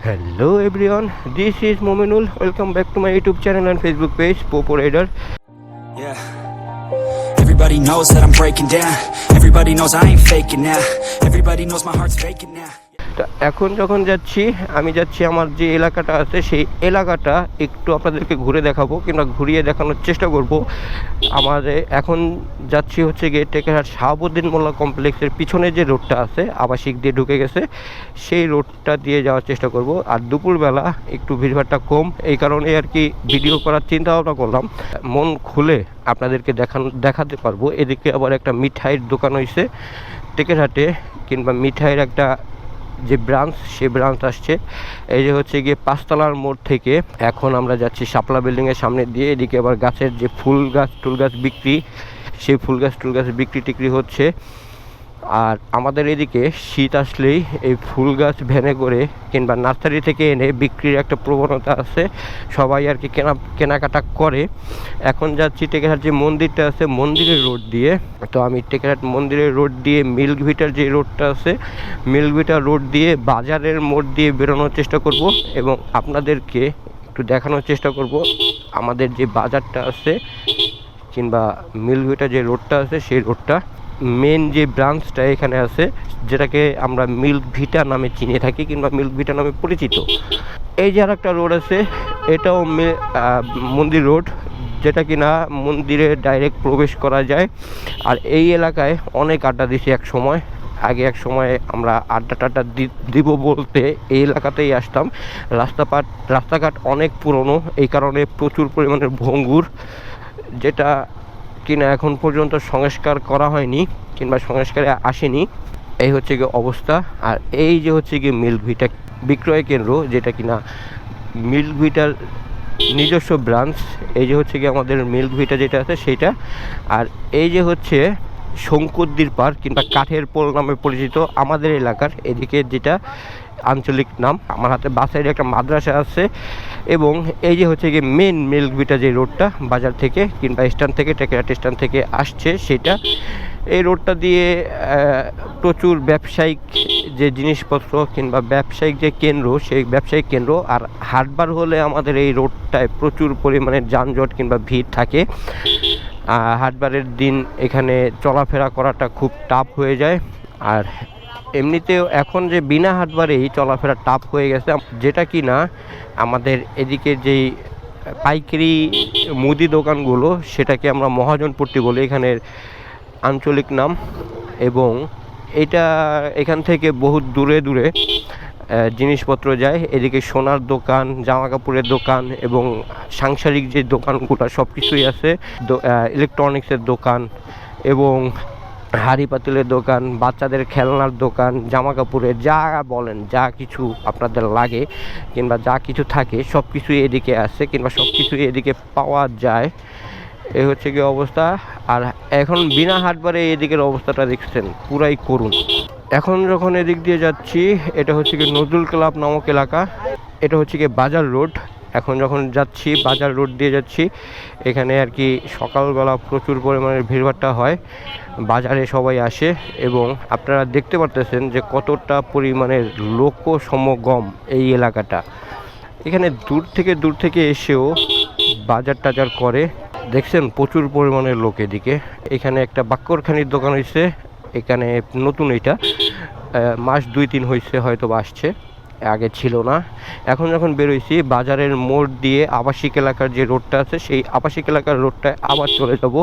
Hello everyone this is Mominul welcome back to my YouTube channel and Facebook page Popo rider Everybody knows that I'm breaking down. Everybody knows I ain't faking now. Everybody knows my heart's faking now. তো এখন যখন যাচ্ছি, আমি যাচ্ছি আমার যে এলাকাটা আছে, সেই এলাকাটা একটু আপনাদেরকে ঘুরে দেখাবো কিংবা ঘুরিয়ে দেখানোর চেষ্টা করব। আমাদের এখন যাচ্ছি হচ্ছে গিয়ে টেকেরহাট শাহাবুদ্দিন মোল্লা কমপ্লেক্সের পিছনে যে রোডটা আছে, আবাসিক দিয়ে ঢুকে গেছে, সেই রোডটা দিয়ে যাওয়ার চেষ্টা করব। আর দুপুরবেলা একটু ভিড়ভাড়টা কম, এই কারণে আর কি ভিডিও করার চিন্তা ভাবনা করলাম। মন খুলে আপনাদেরকে দেখান, দেখাতে পারব। এদিকে আবার একটা মিঠাইয়ের দোকান হয়েছে টেকেরহাটে, কিংবা মিঠাইয়ের একটা যে ব্রাঞ্চ, সে ব্রাঞ্চ আসছে। এই যে হচ্ছে গিয়ে পাঁচতলার মোড় থেকে এখন আমরা যাচ্ছি শাপলা বিল্ডিংয়ের সামনে দিয়ে। এদিকে আবার গাছের যে ফুল গাছ, টুল গাছ বিক্রি, সেই ফুল গাছ, টুল গাছ বিক্রি টিক্রি হচ্ছে। আর আমাদের এদিকে শীত আসলেই এই ফুল গাছ ভ্যানে করে কিংবা নার্সারি থেকে এনে বিক্রির একটা প্রবণতা আছে, সবাই আর কি কেনা, কেনাকাটা করে। এখন যাচ্ছি টেকেরহাট যে মন্দিরটা আছে, মন্দিরের রোড দিয়ে। তো আমি টেকেরহাট মন্দিরের রোড দিয়ে মিল্ক ভিটার যে রোডটা আছে মিল্ক ভিটার রোড দিয়ে বাজারের মোড় দিয়ে বেরোনোর চেষ্টা করব এবং আপনাদেরকে একটু দেখানোর চেষ্টা করব। আমাদের যে বাজারটা আছে কিংবা মিল্ক ভিটার যে রোডটা আছে, সেই রোডটা মেন যে ব্রাঞ্চটা এখানে আছে, যেটাকে আমরা মিল্ক ভিটা নামে চিনে থাকি কিংবা মিল্ক ভিটা নামে পরিচিত। এই যে আর একটা রোড আছে, এটাও মন্দির রোড যেটা কিনা মন্দিরে ডাইরেক্ট প্রবেশ করা যায়। আর এই এলাকায় অনেক আড্ডা দিছি এক সময়। আগে এক সময় আমরা আড্ডা টাড্ডা দিব বলতে এই এলাকাতেই আসতাম। রাস্তাপাট রাস্তাঘাট অনেক পুরনো, এই কারণে প্রচুর পরিমাণের ভঙ্গুর, যেটা কিনা এখন পর্যন্ত সংস্কার করা হয়নি কিংবা সংস্কারে আসেনি। এই হচ্ছে গিয়ে অবস্থা। আর এই যে হচ্ছে গিয়ে মিল্ক ভিটা বিক্রয় কেন্দ্র, যেটা কিনা মিল্ক ভিটার নিজস্ব ব্রাঞ্চ, এই যে হচ্ছে গিয়ে আমাদের মিল্ক ভিটা যেটা আছে সেইটা। আর এই যে হচ্ছে শঙ্কুদ্দির পার্ক কিংবা কাঠের পোল নামে পরিচিত আমাদের এলাকার এদিকে যেটা আঞ্চলিক নাম। আমার হাতে বাসাইড একটা মাদ্রাসা আছে এবং এই যে হচ্ছে গিয়ে মেন মিল্ক ভিটা যে রোডটা বাজার থেকে কিংবা স্ট্যান্ড থেকে টেকেরাট স্ট্যান্ড থেকে আসছে সেটা। এই রোডটা দিয়ে প্রচুর ব্যবসায়িক যে জিনিসপত্র কিংবা ব্যবসায়িক যে কেন্দ্র, সেই ব্যবসায়িক কেন্দ্র আর হাটবার হলে আমাদের এই রোডটায় প্রচুর পরিমাণে যানজট কিংবা ভিড় থাকে। হাটবারের দিন এখানে চলাফেরা করাটা খুব টাফ হয়ে যায়। আর এমনিতেও এখন যে বিনা হাটবারেই চলাফেরা টাফ হয়ে গেছে, যেটা কি না, আমাদের এদিকে যেই পাইকারি মুদি দোকানগুলো, সেটাকে আমরা মহাজনপট্টি বলি এখানের আঞ্চলিক নাম, এবং এটা এখান থেকে বহুত দূরে দূরে জিনিসপত্র যায়। এদিকে সোনার দোকান, জামা কাপড়ের দোকান, এবং সাংসারিক যে দোকানগুলো সব কিছুই আছে ইলেকট্রনিক্সের দোকান, এবং হাঁড়ি পাতিলের দোকান, বাচ্চাদের খেলনার দোকান জামা কাপড়ের যা বলেন, যা কিছু আপনাদের লাগে কিংবা যা কিছু থাকে সব কিছুই এদিকে আছে কিংবা সব কিছুই এদিকে পাওয়া যায়। এ হচ্ছে কি অবস্থা। আর এখন বিনা হাটবারে এদিকের অবস্থাটা দেখছেন, পুরাই করুন। এখন যখন এদিক দিয়ে যাচ্ছি, এটা হচ্ছে কি নজরুল ক্লাব নামক এলাকা। এটা হচ্ছে কি বাজার রোড। এখন যখন যাচ্ছি, বাজার রোড দিয়ে যাচ্ছি, এখানে আর কি সকালবেলা প্রচুর পরিমাণের ভিড়ভাট্টা হয়। বাজারে সবাই আসে এবং আপনারা দেখতে পারতেছেন যে কতটা পরিমাণের লোক সমাগম এই এলাকাটা। এখানে দূর থেকে দূর থেকে এসেও বাজার টাজার করে। দেখছেন প্রচুর পরিমাণের লোক এদিকে। এখানে একটা বাক্যরখানির দোকান হয়েছে এখানে নতুন এটা। মাস দুই তিন হয়েছে হয়তো আসছে। আগে ছিল না। এখন যখন বেরোইছি, বাজারের মোড় দিয়ে আবাসিক এলাকার যে রোডটা আছে, সেই আবাসিক এলাকার রোডটায় আবার চলে যাব।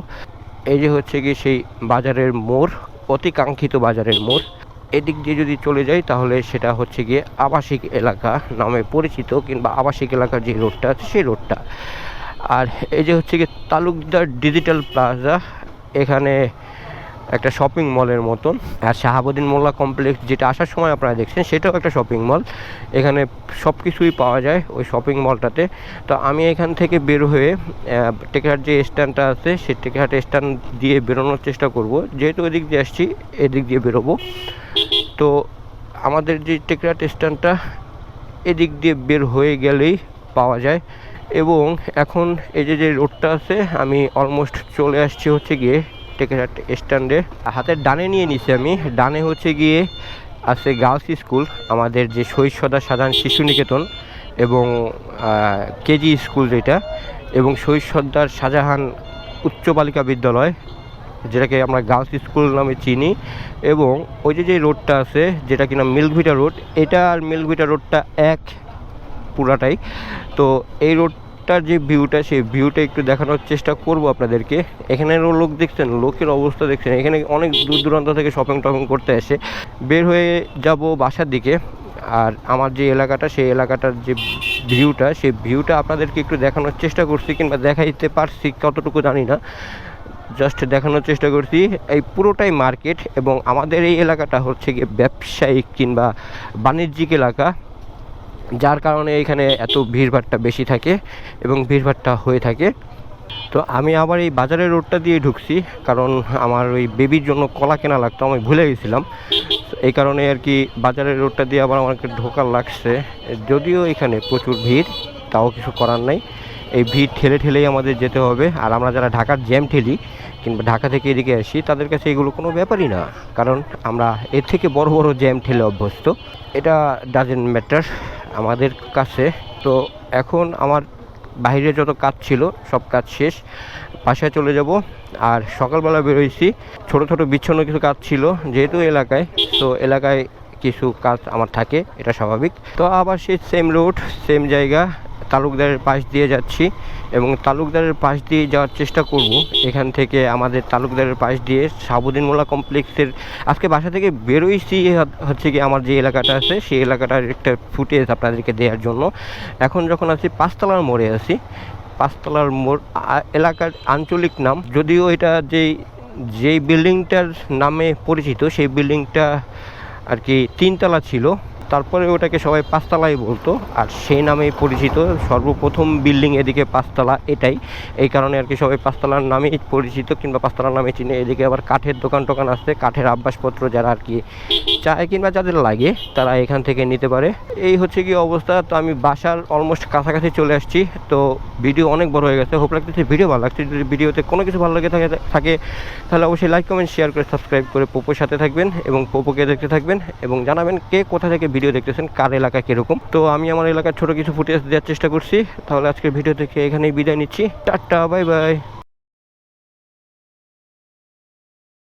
এই যে হচ্ছে গিয়ে সেই বাজারের মোড়, অতিকাঙ্ক্ষিত বাজারের মোড়। এদিক দিয়ে যদি চলে যাই, তাহলে সেটা হচ্ছে গিয়ে আবাসিক এলাকা নামে পরিচিত, কিংবা আবাসিক এলাকার যে রোডটা আছে, সেই রোডটা। আর এই যে হচ্ছে গিয়ে তালুকদার ডিজিটাল প্লাজা, এখানে একটা শপিং মলের মতন। আর শাহাবুদ্দিন মোল্লা কমপ্লেক্স যেটা আসার সময় আপনারা দেখছেন, সেটাও একটা শপিং মল এখানে সব কিছুই পাওয়া যায় ওই শপিং মলটাতে তো আমি এখান থেকে বের হয়ে টেকেহাট যে স্ট্যান্ডটা আছে, সেই টেকেহাট স্ট্যান্ড দিয়ে বেরোনোর চেষ্টা করব। যেহেতু এদিক দিয়ে আসছি, এদিক দিয়ে বেরোবো। তো আমাদের যে টেকরাট স্ট্যান্ডটা এদিক দিয়ে বের হয়ে গেলেই পাওয়া যায়। এবং এখন এই যে যে রোডটা আছে, আমি অলমোস্ট চলে আসছি হচ্ছে গিয়ে টেকেরহাট স্ট্যান্ডে হাতের ডানে নিয়ে নিছি আমি। ডানে হচ্ছে গিয়ে আছে গার্লস স্কুল আমাদের যে শহীদ সদা সাধারণ শিশু নিকেতন এবং কেজি স্কুল যেটা এবং শহীদ সর্দার শাহজাহান উচ্চ বালিকা বিদ্যালয়, যেটাকে আমরা গার্লস স্কুল নামে চিনি এবং ওই যে যে রোডটা আছে, যেটা কিনা মিল্কভিটা রোড এটা আর মিল্কভিটা রোডটা এক পুরাটাই। তো এই রোডটার যে ভিউটা সেই ভিউটা একটু দেখানোর চেষ্টা করব আপনাদেরকে। এখানেরও লোক দেখছেন, লোকের অবস্থা দেখছেন। এখানে অনেক দূর দূরান্ত থেকে শপিং টপিং করতে আসে বের হয়ে যাব বাসার দিকে। আর আমার যে এলাকাটা, সেই এলাকাটার যে ভিউটা সেই ভিউটা আপনাদেরকে একটু দেখানোর চেষ্টা করছি কিংবা দেখাইতে পারছি, কতটুকু জানি না। জাস্ট দেখানোর চেষ্টা করছি। এই পুরোটাই মার্কেট এবং আমাদের এই এলাকাটা হচ্ছে গিয়ে ব্যবসায়িক কিংবা বাণিজ্যিক এলাকা। যার কারণে এখানে এত ভিড়ভাড়টা বেশি থাকে এবং ভিড়ভাড়টা হয়ে থাকে। তো আমি আবার এই বাজারের রোডটা দিয়ে ঢুকছি, কারণ আমার ওই বেবির জন্য কলা কেনা লাগতো, আমি ভুলে গেছিলাম। এই কারণে আর কি বাজারের রোডটা দিয়ে আবার আমাকে ঢোকার লাগছে। যদিও এখানে প্রচুর ভিড়, তাও কিছু করার নাই। এই ভিড় ঠেলে ঠেলেই আমাদের যেতে হবে। আর আমরা যারা ঢাকার জ্যাম ঠেলি কিংবা ঢাকা থেকে এদিকে আসি, তাদের কাছে এগুলো কোনো ব্যাপারই না। কারণ আমরা এর থেকে বড় বড় জ্যাম ঠেলে অভ্যস্ত। এটা ডাজেন্ট ম্যাটার আমাদের কাছে। তো এখন আমার বাইরে যত কাজ ছিল, সব কাজ শেষ। বাসায় চলে যাব। আর সকালবেলা বেরোইছি। ছোট ছোট, বিচ্ছন্ন কিছু কাজ ছিল যেহেতু এলাকায়। তো এলাকায় কিছু কাজ আমার থাকে, এটা স্বাভাবিক। তো আবার সেই সেম রুট সেম জায়গা। তালুকদারের পাশ দিয়ে যাচ্ছি এবং তালুকদারের পাশ দিয়ে যাওয়ার চেষ্টা করব। এখান থেকে আমাদের তালুকদারের পাশ দিয়ে সাবুদ্দিন মোল্লা কমপ্লেক্সের আজকে বাসা থেকে বেরোইছি হচ্ছে কি আমার যে এলাকাটা আছে, সেই এলাকাটার একটা ফুটেজ আপনাদেরকে দেওয়ার জন্য। এখন যখন আছি পাঁচতলার মোড়ে আছি। পাঁচতলার মোড় এলাকার আঞ্চলিক নাম, যদিও এটা যেই যেই বিল্ডিংটার নামে পরিচিত, সেই বিল্ডিংটা আর কি তিনতলা ছিল। তারপরে ওটাকে সবাই পাঁচতলাই বলতো, আর সেই নামেই পরিচিত। সর্বপ্রথম বিল্ডিং এদিকে পাঁচতলা, এটাই। এই কারণে আর কি সবাই পাঁচতলার নামেই পরিচিত, কিংবা পাঁচতলার নামে চিনে। এদিকে আবার কাঠের দোকান টোকান আছে, কাঠের আব্বাসপত্র যারা আর কি চায় কিংবা যাদের লাগে, তারা এখান থেকে নিতে পারে। এই হচ্ছে কি অবস্থা, তো আমি বাসার অলমোস্ট কাছাকাছি চলে আসছি। তো ভিডিও অনেক বড় হয়ে গেছে, হোপ লাগতেছে ভিডিও ভালো লাগছে। যদি ভিডিওতে কোনো কিছু ভালো লাগে থাকে থাকে, তাহলে অবশ্যই লাইক কমেন্ট শেয়ার করে সাবস্ক্রাইব করে পোপোর সাথে থাকবেন এবং পোপোকে দেখতে থাকবেন এবং জানাবেন কে কোথা থেকে ভিডিও দেখতেছেন, কার এলাকা কীরকম। তো আমি আমার এলাকার ছোট কিছু ফুটেজ দেওয়ার চেষ্টা করছি। তাহলে আজকের ভিডিও থেকে এখানেই বিদায় নিচ্ছি। Tata, bye bye.